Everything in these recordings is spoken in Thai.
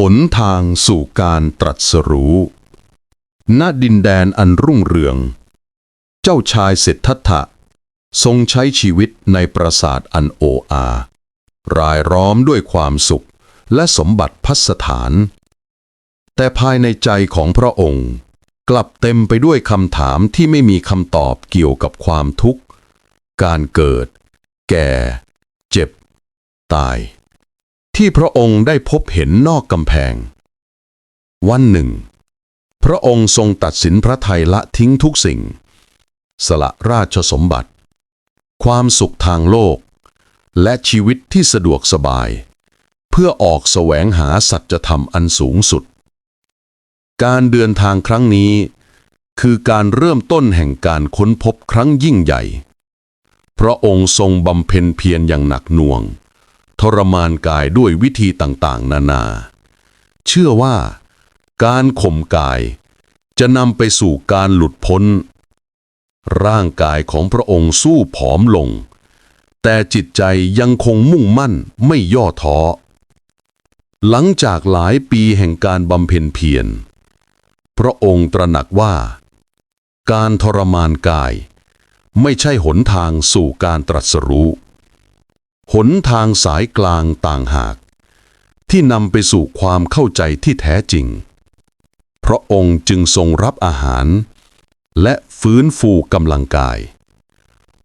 หนทางสู่การตรัสรู้ ณ ดินแดนอันรุ่งเรือง เจ้าชายเศรษฐทะทรงใช้ชีวิตในปราสาทอันโออา รายล้อมด้วยความสุขและสมบัติพัสถาน แต่ภายในใจของพระองค์ กลับเต็มไปด้วยคำถามที่ไม่มีคำตอบเกี่ยวกับความทุกข์ การเกิด แก่ เจ็บ ตาย ที่พระองค์ได้พบเห็นนอกกำแพง วันหนึ่ง พระองค์ทรงตัดสินพระทัยละทิ้งทุกสิ่ง สละราชสมบัติ ความสุขทางโลก และชีวิตที่สะดวกสบาย เพื่อออกแสวงหาสัจธรรมอันสูงสุด การเดินทางครั้งนี้ คือการเริ่มต้นแห่งการค้นพบครั้งยิ่งใหญ่ พระองค์ทรงบำเพ็ญเพียรอย่างหนักหน่วง รมานกายด้วยวิธีต่างๆ นานา เชื่อว่า การข่มกาย จะนำไปสู่การหลุดพ้น ร่างกายของพระองค์สู้ผอมลง แต่จิตใจยังคงมุ่งมั่นไม่ย่อท้อ หลังจากหลายปีแห่งการบำเพ็ญเพียร พระองค์ตระหนักว่า การทรมานกาย ไม่ใช่หนทางสู่การตรัสรู้ หนทางสายกลางต่างหาก ที่นำไปสู่ความเข้าใจที่แท้จริง พระองค์จึงทรงรับอาหาร และฟื้นฟูกำลังกาย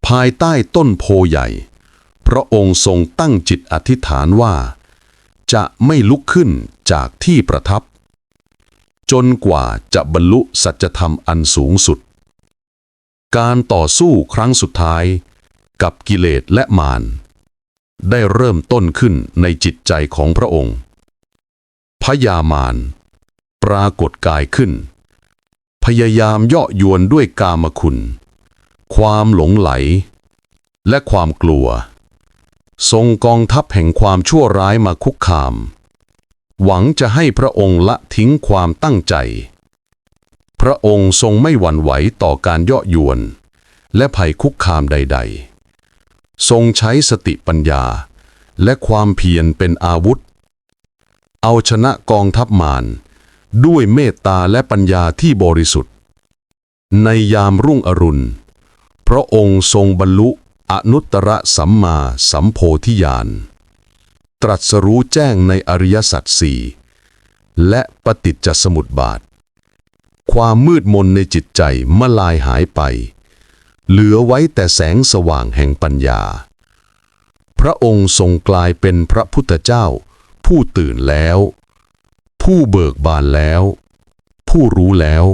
ภายใต้ต้นโพใหญ่ พระองค์ทรงตั้งจิตอธิษฐานว่า จะไม่ลุกขึ้นจากที่ประทับ จนกว่าจะบรรลุสัจธรรมอันสูงสุด การต่อสู้ครั้งสุดท้าย กับกิเลสและมาร ได้เริ่มต้นขึ้นในจิตใจของพระองค์ พยามารปรากฏกายขึ้น พยายามเยาะยวนด้วยกามคุณ ความหลงไหล และความกลัว ทรงกองทัพแห่งความชั่วร้ายมาคุกคาม หวังจะให้พระองค์ละทิ้งความตั้งใจ พระองค์ทรงไม่หวั่นไหวต่อการเยาะยวน และภัยคุกคามใด ๆ ทรงใช้สติปัญญา และความเพียรเป็นอาวุธ เอาชนะกองทัพมารด้วยเมตตาและปัญญาที่บริสุทธิ์ ในยามรุ่งอรุณ พระองค์ทรงบรรลุอนุตตรสัมมาสัมโพธิญาณ ตรัสรู้แจ้งในอริยสัจสี่และปฏิจจสมุปบาท ความมืดมนในจิตใจมลายหายไป เหลือไว้แต่แสงสว่างแห่งปัญญา พระองค์ทรงกลายเป็นพระพุทธเจ้า ผู้ตื่นแล้ว ผู้เบิกบานแล้ว ผู้รู้แล้ว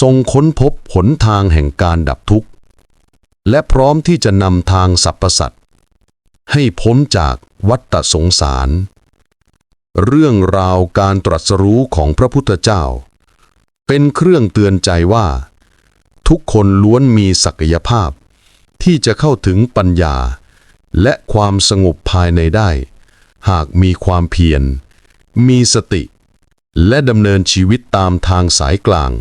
ทรงค้นพบหนทางแห่งการดับทุกข์ และพร้อมที่จะนำทางสรรพสัตว์ให้พ้นจากวัฏสงสาร เรื่องราวการตรัสรู้ของพระพุทธเจ้า เป็นเครื่องเตือนใจว่า ทุกคนล้วนมีศักยภาพ ที่จะเข้าถึงปัญญา และความสงบภายในได้ หากมีความเพียร มีสติ และดำเนินชีวิตตามทางสายกลาง